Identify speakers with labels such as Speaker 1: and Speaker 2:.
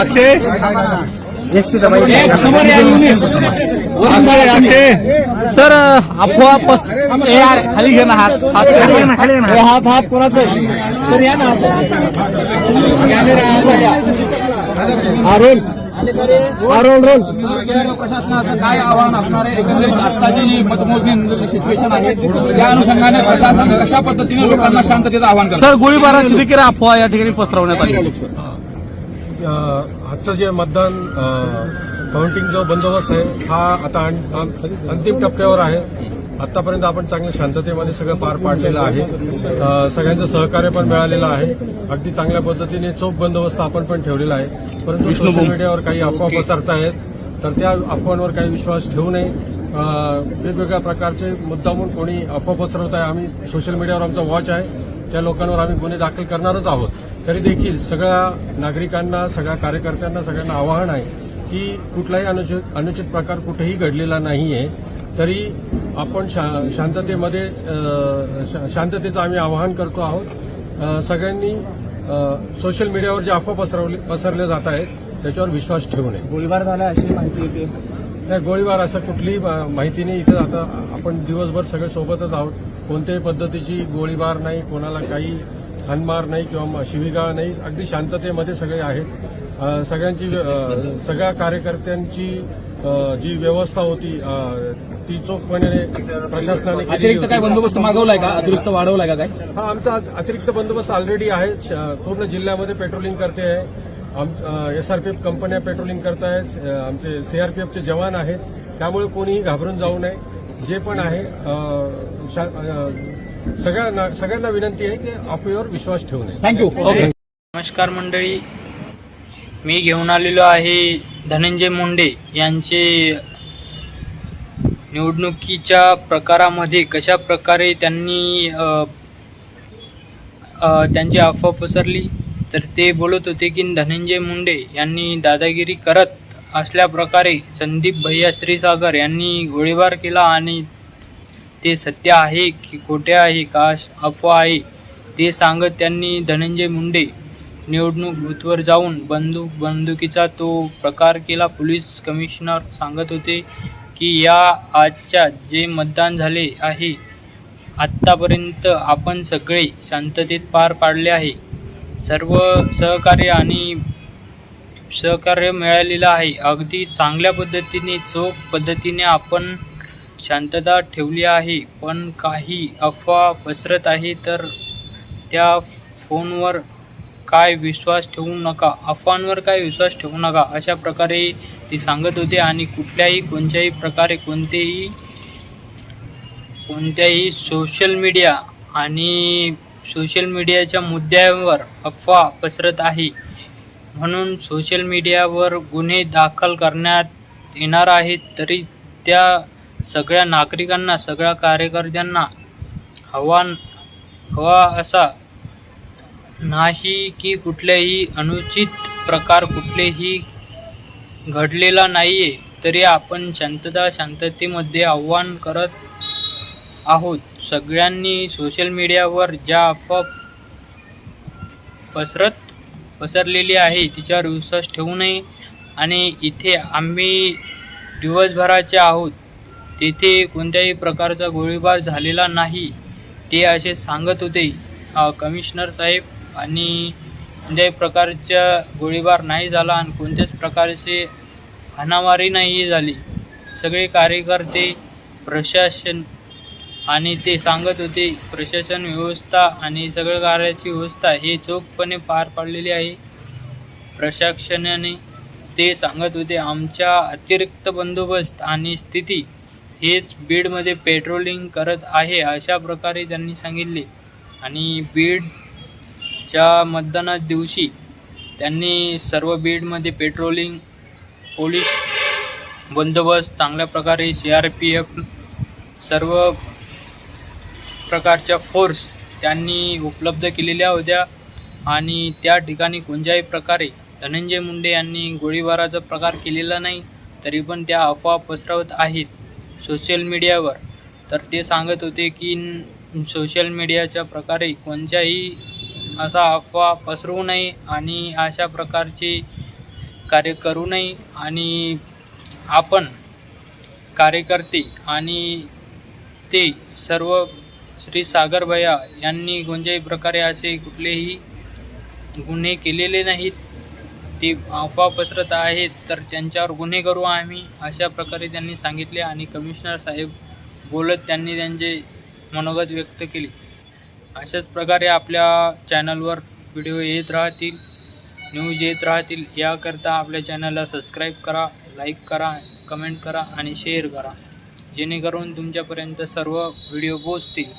Speaker 1: अक्षय
Speaker 2: sir अफवा पस खाली घे ना हात. हात
Speaker 1: खाली
Speaker 2: हात हात कोणाचा?
Speaker 1: तर या ना. कॅमेरा असा
Speaker 3: प्रशासनाचं काय आव्हान असणार आहे एकंदरीत आत्ताची जी मतमोजणी सिच्युएशन आहे त्या अनुषंगाने प्रशासन कशा पद्धतीने लोकांना शांततेचं आव्हान करतं?
Speaker 2: सर गोळीबाराची देखील अफवा या ठिकाणी पसरवण्यात आली.
Speaker 4: आजचं जे मतदान काउंटिंग जो बंदोबस्त आहे हा आता अंतिम टप्प्यावर आहे. आतापर्यंत आपण चांगल्या शांततेमध्ये सगळं पार पाडलेलं आहे. सगळ्यांचं सहकार्य पण मिळालेलं आहे. अगदी चांगल्या पद्धतीने चोख बंदोबस्त आपण पण ठेवलेला आहे. परंतु सोशल मीडियावर काही अफवा पसरतायत तर त्या अफवांवर काही विश्वास ठेवू नये. वेगवेगळ्या प्रकारचे मुद्दामून कोणी अफवा पसरवत आहे. आम्ही सोशल मीडियावर आमचा वॉच आहे. त्या लोकांवर आम्ही गुन्हे दाखल करणारच आहोत. तरी देखील सगळ्या नागरिकांना सगळ्या कार्यकर्त्यांना सगळ्यांना आवाहन आहे की कुठलाही अनुचित अनुचित प्रकार कुठेही घडलेला नाहीये. तरी आपण शा- शांततेमध्ये शांततेचं आम्ही आवाहन करतो आहोत. सगळ्यांनी सोशल मीडियावर जे अफवा पसरवले पसरले जात आहेत त्याच्यावर विश्वास ठेवू नये.
Speaker 3: गोळीबार झाला अशी माहिती येते.
Speaker 4: नाही गोळीबार असं कुठलीही माहिती नाही. इथं आता आपण दिवसभर सगळे सोबतच आहोत. कोणत्याही पद्धतीची गोळीबार नाही कोणाला काही हानमार नाही किंवा शिवीगाळ नाही. अगदी शांततेमध्ये सगळे आहेत. सगळ्यांची सगळ्या कार्यकर्त्यांची जी व्यवस्था होती ती चोखपणे प्रशासनाने
Speaker 3: अतिरिक्त. काय बंदोबस्त मागवलाय का? अतिरिक्त वाढवलाय का काय?
Speaker 4: हा आमचा अत- अतिरिक्त बंदोबस्त ऑलरेडी आहे. पूर्ण जिल्ह्यामध्ये पेट्रोलिंग करते आहे. एसआरपीएफ कंपन्या पेट्रोलिंग करत आहेत आमचे सीआरपीएफचे जवान आहेत. त्यामुळे कोणीही घाबरून जाऊ नये. जे पण आहे सगळ्यांना सगळ्यांना विनंती आहे की अफवेवर विश्वास ठेवू नये.
Speaker 3: थँक्यू
Speaker 5: नमस्कार मंडळी. मी घेऊन आलेलो आहे धनंजय मुंडे यांचे निवडणुकीच्या प्रकारामध्ये कशा प्रकारे त्यांनी त्यांची अफवा पसरली तर ते बोलत होते की धनंजय मुंडे यांनी दादागिरी करत असल्या प्रकारे संदीप भैया श्रीसागर यांनी गोळीबार केला आणि ते सत्य आहे की खोटे आहे का अफवा आहे ते सांगत त्यांनी धनंजय मुंडे निवडणूक बूथवर जाऊन बंदूक बंदुकीचा तो प्रकार केला. पोलीस कमिशनर सांगत होते की या आजच्या जे मतदान झाले आहे आत्तापर्यंत आपण सगळे शांततेत पार पाडले आहे. सर्व सहकार्य आणि सहकार्य मिळालेलं आहे. अगदी चांगल्या पद्धतीने चोख पद्धतीने आपण शांतता ठेवली आहे. पण काही अफवा पसरत आहे तर त्या फोनवर काय विश्वास ठेवू नका अफवांवर काय विश्वास ठेवू नका अशा प्रकारे ती सांगत होते आणि कुठल्याही कोणत्याही प्रकारे कोणतेही कोणत्याही सोशल मीडिया आणि सोशल मीडियाच्या मुद्द्यावर अफवा पसरत आहे. म्हणून सोशल मीडियावर गुन्हे दाखल करण्यात येणार आहेत तरी त्या सगळ्या नागरिकांना सगळ्या कार्यकर्त्यांना हवा हवा असा नाही की कुठल्याही अनुचित प्रकार कुठलेही घडलेला नाही आहे तरी आपण शांतता शांततेमध्ये आव्हान करत आहोत. सगळ्यांनी सोशल मीडियावर ज्या अफवा पसरत पसरलेली आहे तिच्यावर विश्वास ठेवू नये. आणि इथे आम्ही दिवसभराचे आहोत. तेथे कोणत्याही प्रकारचा गोळीबार झालेला नाही ते असे सांगत होते. कमिशनर साहेब आणि कोणत्याही प्रकारचा गोळीबार नाही झाला आणि कोणत्याच प्रकारचे हाणामारी नाही झाली. सगळे कार्यकर्ते प्रशासन आणि ते सांगत होते प्रशासन व्यवस्था आणि सगळं कार्याची व्यवस्था हे चोखपणे पार पाडलेली आहे. प्रशासनाने ते सांगत होते आमच्या अतिरिक्त बंदोबस्त आणि स्थिती हेच बीडमध्ये पेट्रोलिंग करत आहे अशा प्रकारे त्यांनी सांगितले. आणि बीड च्या मतदाना दिवशी त्यांनी सर्व बीडमध्ये पेट्रोलिंग पोलीस बंदोबस्त चांगल्या प्रकारे सी आर पी एफ सर्व प्रकारच्या फोर्स त्यांनी उपलब्ध केलेल्या होत्या. आणि त्या ठिकाणी कोणत्याही प्रकारे धनंजय मुंडे यांनी गोळीबाराचा प्रकार केलेला नाही तरी पण त्या अफवा पसरवत आहेत सोशल मीडियावर तर ते सांगत होते की सोशल मीडियाच्या प्रकारे कोणत्याही असा अफवा पसरवू नये आणि अशा प्रकारचे कार्य करू नये आणि आपण कार्यकर्ते आणि ते सर्व श्री सागर भैया यांनी कोणत्याही प्रकारे असे कुठलेही गुन्हे केलेले नाहीत. ते अफवा पसरत आहेत तर त्यांच्यावर गुन्हे करू आम्ही अशा प्रकारे त्यांनी सांगितले आणि कमिशनर साहेब बोलत त्यांनी त्यांचे मनोगत व्यक्त केले. अशाच प्रकारे आपल्या चॅनलवर व्हिडिओ येत राहतील न्यूज येत राहतील. याकरता आपल्या चॅनलला सबस्क्राईब करा लाईक करा कमेंट करा आणि शेअर करा. जेणेकरून तुमच्यापर्यंत सर्व व्हिडिओ पोचतील